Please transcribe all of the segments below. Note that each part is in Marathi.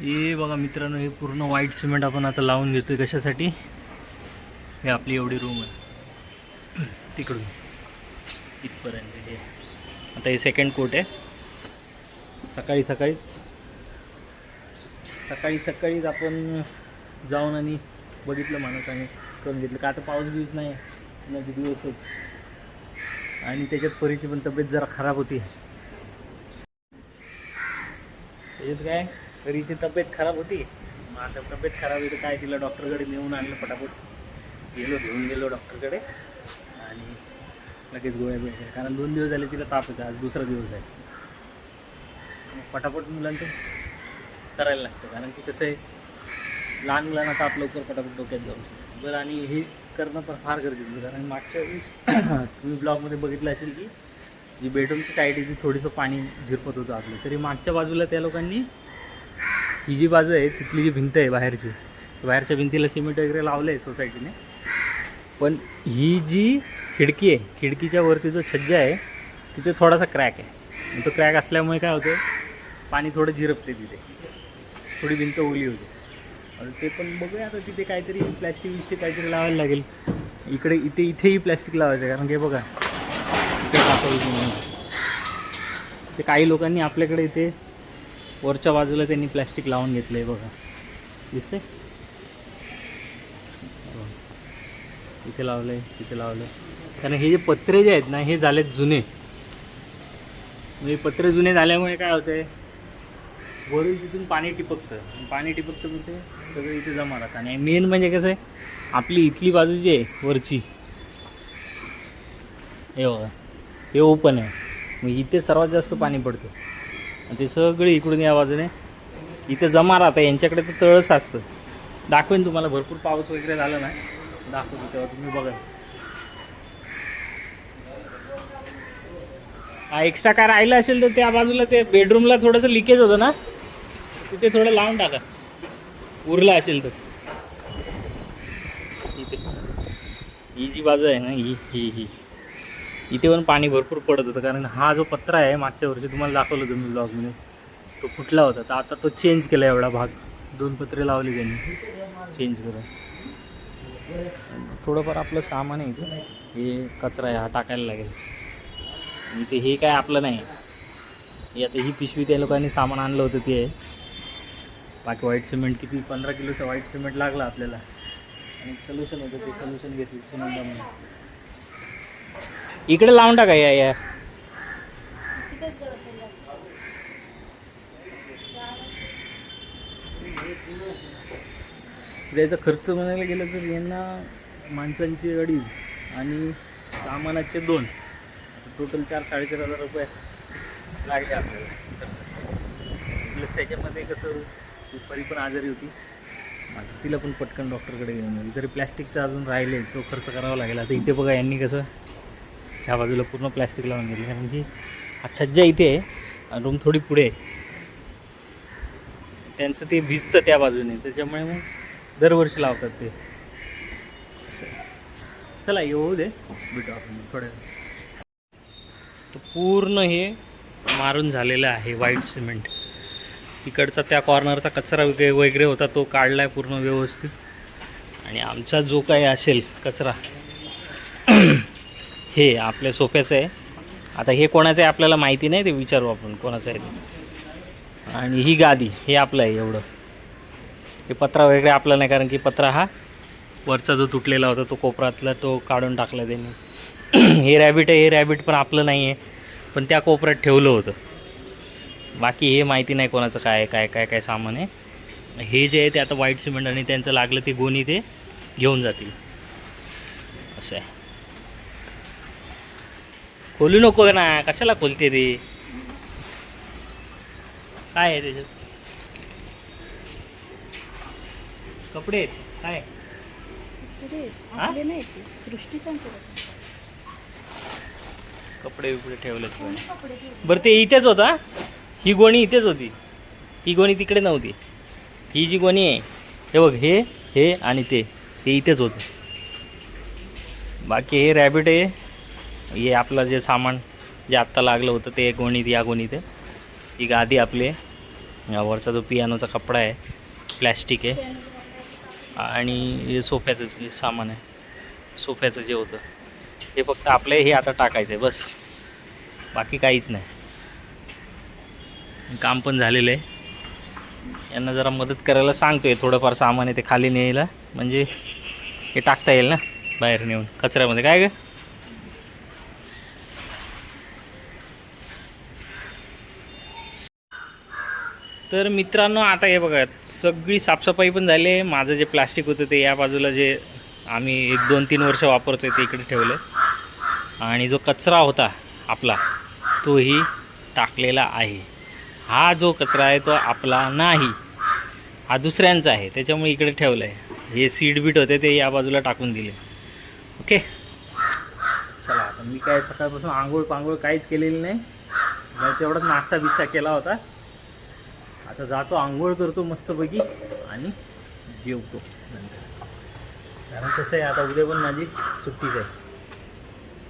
हे बघा मित्रांनो हे पूर्ण व्हाईट सिमेंट आपण आता लावून घेतोय. कशासाठी? हे आपली एवढी रूम आहे. तिकडून. इथपर्यंत हे. आता हे सेकंड कोट आहे. सकाळी सकाळीच. सकाळी सकाळीच आपण जाऊन आणि बघितलं म्हणत आणि करून घेतलं. का आता पाऊस बिऊस नाही आहे? नदी दिवस आहेत. आणि त्याच्यात परीची पण तब्येत जरा खराब होती. त्याच्यात काय? परीची तब्येत खराब होती. मग आता तब्येत खराब होती काय तिला डॉक्टरकडे नेऊन आणलं पटापट. गेलो घेऊन गेलो डॉक्टरकडे. आणि लगेच गोळ्या बिळ्या कारण दोन दिवस झाले तिला ताप येतो आज दुसरा दिवस आहे. मग पटापट मुलांचं करायला लागतं. कारण की कसं आहे लहान मुलांना ताप लवकर पटापट डोक्यात जाऊ शकतो बरं आणि हे करणं पण फार गरजेचं कारण मागच्या वेळेस तुम्ही ब्लॉगमध्ये बघितलं असेल की जी बेडरूमची साईड आहे ती थोडंसं पाणी झिरपत होतं आपलं तरी मागच्या बाजूला त्या लोकांनी ही जी बाजू आहे तिथली जी भिंत आहे बाहेरची बाहेरच्या भिंतीला सिमेंट वगैरे लावलं आहे सोसायटीने पण ही जी खिडकी आहे खिडकीच्या वरती जो छज्जा आहे तिथे थोडासा क्रॅक आहे. तो क्रॅक असल्यामुळे काय होतं पाणी थोडं झिरपते तिथे. थोडी भिंत ओली होते. आणि ते पण बघूया आता तिथे काहीतरी प्लॅस्टिक विस्टिक काहीतरी लावायला लागेल. इकडे इथे इथेही प्लॅस्टिक लावायचं आहे कारण की बघा. ते काही लोकांनी आपल्याकडे इथे वरच्या बाजूला त्यांनी प्लॅस्टिक लावून घेतलं आहे बघा. दिसते इथे लावलं आहे तिथे लावलं आहे कारण हे जे पत्रे जे आहेत ना हे झालेत जुने. म्हणजे पत्रे जुने झाल्यामुळे काय होतं आहे वरून तिथून पाणी टिपकतं. पाणी टिपकतं म्हणजे सगळं इथे जमा राहतं. आणि मेन म्हणजे कसं आहे? आपली इथली बाजू जी आहे वरची. हे बघा. हे ओपन आहे. मग इथे सर्वात जास्त पाणी पडतं. आणि ते सगळे इकडून या बाजूने. इथं जमा राहतं यांच्याकडे तर तळस असतं. दाखवेन तुम्हाला भरपूर पाऊस वगैरे झाला ना दाखवतो तेव्हा तुम्ही बघा. हा एक्स्ट्रा काय राहिलं असेल तर त्या बाजूला ते बेडरूमला थोडंसं लिकेज होतं ना? तिथे थोडं लावून टाका. उरलं असेल तर. इथे. ही जी बाजू आहे ना ही ही ही. इथे पण पाणी भरपूर पडत होतं कारण हा जो पत्रा आहे मागच्या वर्षी तुम्हाला दाखवलं होतं मी ब्लॉगमध्ये तो फुटला होता. तर आता तो चेंज केला एवढा भाग. दोन पत्रे लावले त्यांनी. चेंज करून थोडंफार आपलं सामान आहे इथे. हे कचरा आहे हा टाकायला लागेल. आणि ते हे काय आपलं नाही. हे आता ही पिशवी त्या लोकांनी सामान आणलं होतं ते आहे. बाकी व्हाईट सिमेंट किती? पंधरा किलोचं व्हाईट सिमेंट लागलं आपल्याला. आणि सोल्युशन होतं ते सोल्युशन घेतलं सिमेंट इकडे लावून टाका या या. याचा खर्च म्हणायला गेलं तर यांना माणसांची अडीच आणि सामानाचे दोन. टोटल चार साडेचार हजार रुपये लागले आपल्याला. प्लस त्याच्यामध्ये कसं दुपारी पण आजारी होती. तिला पण पटकन डॉक्टरकडे घेऊन गेली तरी अजून राहिले तो खर्च करावा लागेल. आता इथे बघा यांनी कसं ह्या बाजूला पूर्ण प्लॅस्टिक लावून गेली कारण की हा छज्जा इथे आहे आणि रूम थोडी पुढे आहे. त्यांचं ते भिजतं त्या बाजूने. त्याच्यामुळे मग दरवर्षी लावतात ते. चला येऊ दे. भेटू आपण थोड्या तर पूर्ण हे मारून झालेलं आहे व्हाईट सिमेंट तिकडचा त्या कॉर्नरचा कचरा वगैरे वगैरे होता तो काढला आहे पूर्ण व्यवस्थित. आणि आमचा जो काही असेल कचरा हे आपल्या सोफ्याचं आहे. आता हे कोणाचं आहे आपल्याला माहिती नाही ते विचारू आपण कोणाचं आहे ते. आणि ही गादी हे आपलं आहे एवढं. हे पत्रा वगैरे आपला नाही कारण की पत्रा हा वरचा जो तुटलेला होता तो कोपऱ्यातला तो काढून टाकला त्यांनी. हे रॅबिट आहे हे रॅबिट पण आपलं नाही आहे पण त्या कोपऱ्यात ठेवलं होतं. बाकी हे माहिती नाही कोणाचं काय आहे, काय काय काय सामान आहे. हे जे आहे ते आता व्हाईट सिमेंट आणि त्यांचं लागलं ते गोणी ते घेऊन जातील. असं आहे. खोलू नको ना कशाला खोलते रे? काय आहे त्याच्यात? कपडे आहेत? काय? हा? नाही ते. सृष्टी कपडे बिपडे ठेवलेत. बरं ते इथेच होता. ही गोणी इथेच होती. ही गोणी तिकडे नव्हती. ही जी गोणी आहे हे बघ हे हे आणि ते. ते इथेच होतं. बाकी हे रॅबिट आहे. हे आपलं जे सामान जे आत्ता लागलं होतं ते गोणीत या गोणीत आहे. ही गादी आपली आहे. वरचा जो पियानोचा कपडा आहे प्लॅस्टिक आहे. आणि हे सोफ्याचं जे सामान आहे सोफ्याचं जे होतं हे फक्त आपलं हे आता टाकायचं आहे बस. बाकी काहीच नाही. काम पण झालेलं आहे. यांना जरा मदत करायला सांगतोय थोडंफार सामान आहे ते खाली न्यायला म्हणजे हे टाकता येईल ना बाहेर नेऊन कचऱ्यामध्ये. काय ग? तर मित्रांनो आता हे बघा सगळी साफसफाई पण झाली आहे. माझं जे प्लास्टिक होतं ते या बाजूला जे आम्ही एक दोन तीन वर्ष वापरतोय ते इकडे ठेवलं आणि जो कचरा होता आपला तोही टाकलेला आहे. हा जो कचरा आहे तो आपला नाही हा दुसऱ्यांचा आहे. त्याच्यामुळे इकडे ठेवलं आहे हे सीड बीट होते ते या बाजूला टाकून दिले. ओके? चला आता मी काय सकाळपासून आंघोळ पांघोळ काहीच केलेली नाही. तेवढाच नाश्ता बिस्टा केला होता. आता जातो आंघोळ करतो मस्तपैकी आणि जेवतो नंतर. कारण कसं आहे आता उद्या पण माझी सुट्टीच आहे.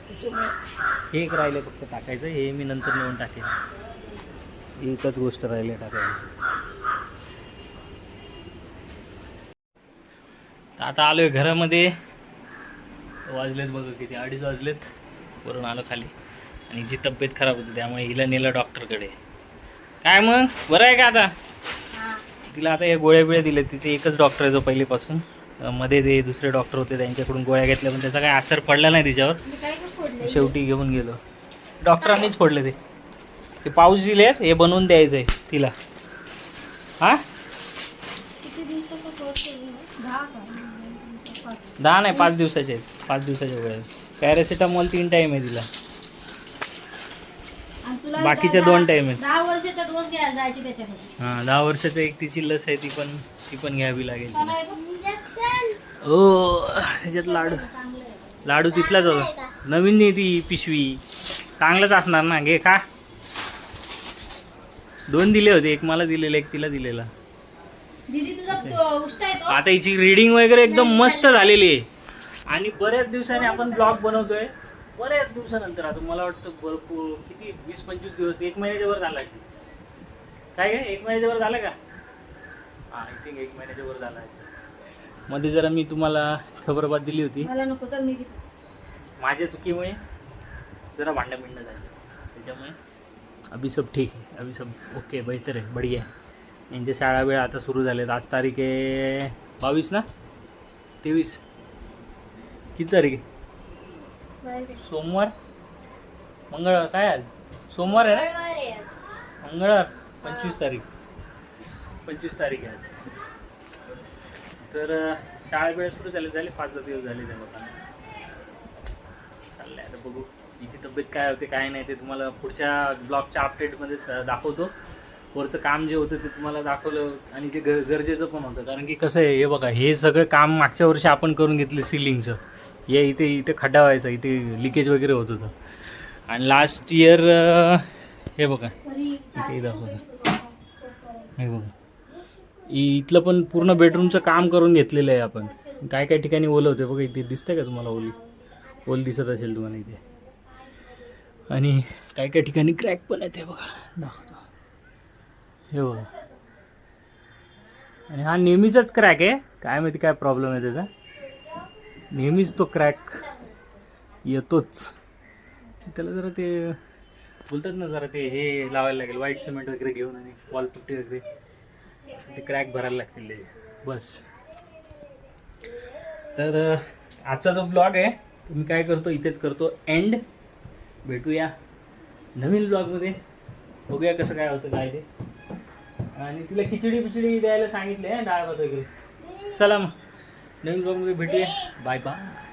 त्याच्यामुळे हे एक राहिलं फक्त टाकायचं हे मी नंतर नेऊन टाकेन. एकच गोष्ट राहिली आहे टाकायला. तर आता आलो आहे घरामध्ये. वाजलेत बघा किती अडीच वाजलेत. वरून आलो खाली. आणि जी तब्येत खराब होती त्यामुळे हिला नेलं डॉक्टरकडे. काय मग? बरं आहे का आता? तिला आता या गोळ्या बिळ्या दिल्या तिचे एकच डॉक्टर आहे जो पहिलेपासून. मध्ये ते दुसरे डॉक्टर होते त्यांच्याकडून गोळ्या घेतल्या पण त्याचा काही असर पडला नाही तिच्यावर. शेवटी घेऊन गेलो. डॉक्टरांनीच फोडले ते. ते पाऊस दिले हे बनवून द्यायचं आहे तिला. हा? दहा नाही पाच दिवसाचे आहेत. पाच दिवसाच्या गोळ्या पॅरासिटामॉल तीन टाईम आहे तुला. बाकीच्या दोन टाईम आहेत. दहा वर्षाचा डोस घ्यायला जायची त्याच्याकडे हां दहा वर्षाचं एक तिची लस आहे ती पण ती पण घ्यावी लागेल तिला. ओ त्याच्यात लाडू. लाडू तिथलाच होता नवीन नाही ती पिशवी. चांगलंच असणार ना घे का दोन दिले होते एक मला दिलेला एक तिला दिलेला. दीदी तुझा तो उष्टा येतो आता हिची रीडिंग वगैरे एकदम मस्त झालेली आहे. आणि बऱ्याच दिवसांनी आपण ब्लॉग बनवतोय. बऱ्याच दिवसानंतर आता मला वाटतं भरपूर किती? वीस पंचवीस दिवस एक महिन्याच्या वर झाला आहे. काय काय एक महिन्याच्या वर झालं का? हा आय थिंक एक महिन्याच्या वर झाला. आहे मध्ये जरा मी तुम्हाला खबरबात दिली होती. मला नको चल मी घेतो. माझ्या चुकीमुळे जरा भांडण बिंडण झालं. त्याच्यामुळे अभी सब ठीक आहे अभी सब ओके बेहतर आहे बढिया आहे. यांच्या शाळा वेळ आता सुरू झाल्यात. आज तारीख आहे बावीस ना? तेवीस. किती तारीख आहे. सोमवार? मंगळवार. काय आज? सोमवार आहे ना? मंगळवार पंचवीस तारीख. पंचवीस तारीख आहे आज. तर शाळा वेळ सुरू झाले झाले. पाच दहा दिवस झाले त्या लोकांना. चाललंय आता बघू. हिची तब्येत काय होते काय नाही ते तुम्हाला पुढच्या ब्लॉगच्या अपडेटमध्ये दाखवतो. वरचं काम जे होतं ते तुम्हाला दाखवलं. आणि ते ग गरजेचं पण होतं. कारण की कसं आहे हे बघा हे सगळं काम मागच्या वर्षी आपण करून घेतलं सिलिंगचं. ये इथे इथे खड्डा व्हायचा इथे लिकेज वगैरे होत होतं. आणि लास्ट इयर हे बघा. इथे दाखवतो. हे बघा. इथलं पण पूर्ण बेडरूमचं काम करून घेतलेलं आहे आपण. काय काय ठिकाणी ओलं होते बघा इथे दिसतंय का तुम्हाला ओली? ओल दिसत असेल तुम्हाला इथे. आणि काय काय ठिकाणी क्रॅक पण आहेत हे बघा. दाखवतो. हे बघा. आणि हा नेहमीचाच क्रॅक आहे. काय माहिती काय प्रॉब्लेम आहे त्याचा. नेहमीच तो क्रॅक येतोच. त्याला जरा ते बोलतात ना जरा ते हे लावायला लागेल व्हाईट सिमेंट वगैरे घेऊन आणि वॉलपुट्टी वगैरे. असं ते क्रॅक भरायला लागतील त्याचे बस. तर आजचा जो ब्लॉग आहे तो मी काय करतो इथेच करतो. एंड भेटूया नवीन ब्लॉगमध्ये बघूया कसं काय होतं काय ते. आणि तिला खिचडी बिचडी द्यायला सांगितले डाळ भात वगैरे. चला मग. नवीन ब्लॉगमध्ये भेटूया. Bye bye